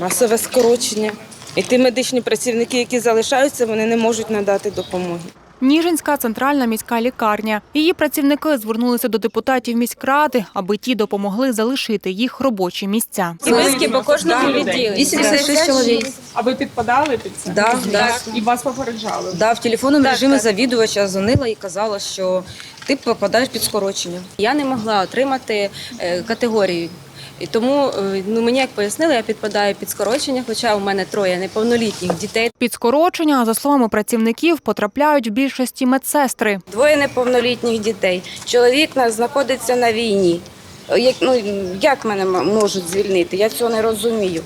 Масове скорочення. І ті медичні працівники, які залишаються, вони не можуть надати допомоги. Ніжинська центральна міська лікарня. Її працівники звернулися до депутатів міськради, аби ті допомогли залишити їх робочі місця. Списки по кожному відділенні. 86 чоловік. А ви підпадали під це? Да, да. І вас попереджали? Да, в телефонному режимі завідувача дзвонила і казала, що ти попадаєш під скорочення. Я не могла отримати е, категорію. І тому е, ну, мені як пояснили, я підпадаю під скорочення, хоча у мене троє неповнолітніх дітей. Під скорочення, за словами працівників, потрапляють в більшості медсестри. Двоє неповнолітніх дітей. Чоловік нас знаходиться на війні. Як, ну, як мене можуть звільнити? Я цього не розумію.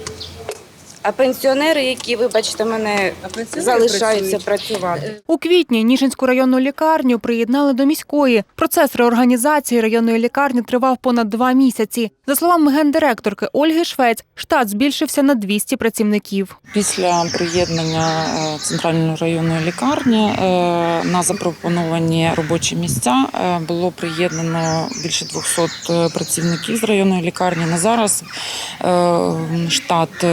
А пенсіонери, які, вибачте, мене залишаються працювати. У квітні Ніжинську районну лікарню приєднали до міської. Процес реорганізації районної лікарні тривав понад два місяці. За словами гендиректорки Ольги Швець, штат збільшився на 200 працівників. Після приєднання е, центральної районної лікарні е, на запропоновані робочі місця е, було приєднано більше 200 працівників з районної лікарні. На зараз штат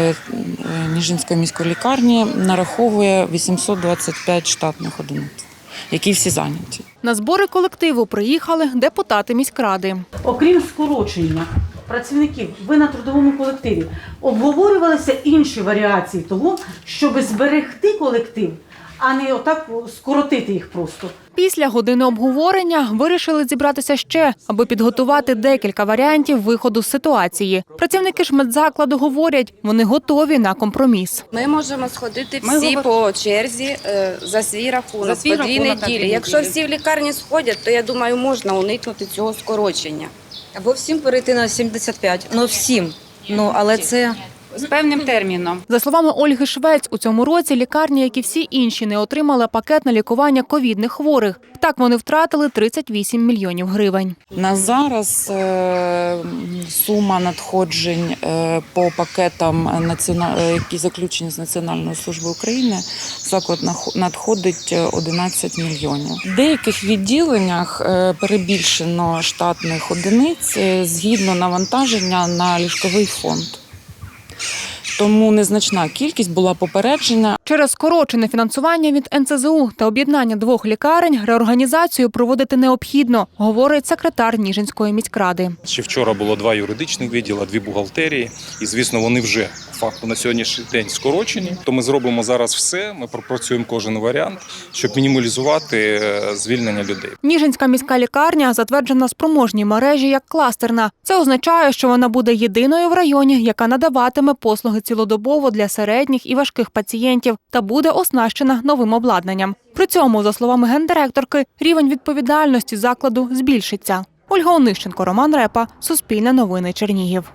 Ніжинської міської лікарні нараховує 825 штатних одиниць, які всі зайняті. На збори колективу приїхали депутати міськради. Окрім скорочення працівників, ви на трудовому колективі обговорювалися інші варіації того, щоб зберегти колектив, а не отак скоротити їх просто. Після години обговорення вирішили зібратися ще, аби підготувати декілька варіантів виходу з ситуації. Працівники ж медзакладу говорять, вони готові на компроміс. Ми можемо сходити всі по черзі е, за свій рахунок, по дві неділі. Якщо всі в лікарні сходять, то я думаю, можна уникнути цього скорочення. Або всім перейти на 75. Ну всім. Ну але це з певним терміном. За словами Ольги Швець, у цьому році лікарні, як і всі інші, не отримали пакет на лікування ковідних хворих. Так вони втратили 38 мільйонів гривень. На зараз е, сума надходжень е, по пакетам, е, які заключені з Національною службою України, заклад надходить е, 11 мільйонів. В деяких відділеннях перебільшено штатних одиниць згідно навантаження на ліжковий фонд. Тому незначна кількість була попереджена, Через скорочене фінансування від НЦЗУ та об'єднання двох лікарень реорганізацію проводити необхідно, говорить секретар Ніжинської міськради. Ще вчора було два юридичних відділа, дві бухгалтерії, і звісно, вони вже факту на сьогоднішній день скорочені. То ми зробимо зараз все. Ми пропрацюємо кожен варіант, щоб мінімалізувати е, звільнення людей. Ніжинська міська лікарня затверджена спроможній мережі як кластерна. Це означає, що вона буде єдиною в районі, яка надаватиме послуги цілодобово для середніх і важких пацієнтів та буде оснащена новим обладнанням. При цьому, за словами гендиректорки, рівень відповідальності закладу збільшиться. Ольга Онищенко, Роман Репа, Суспільне новини Чернігів.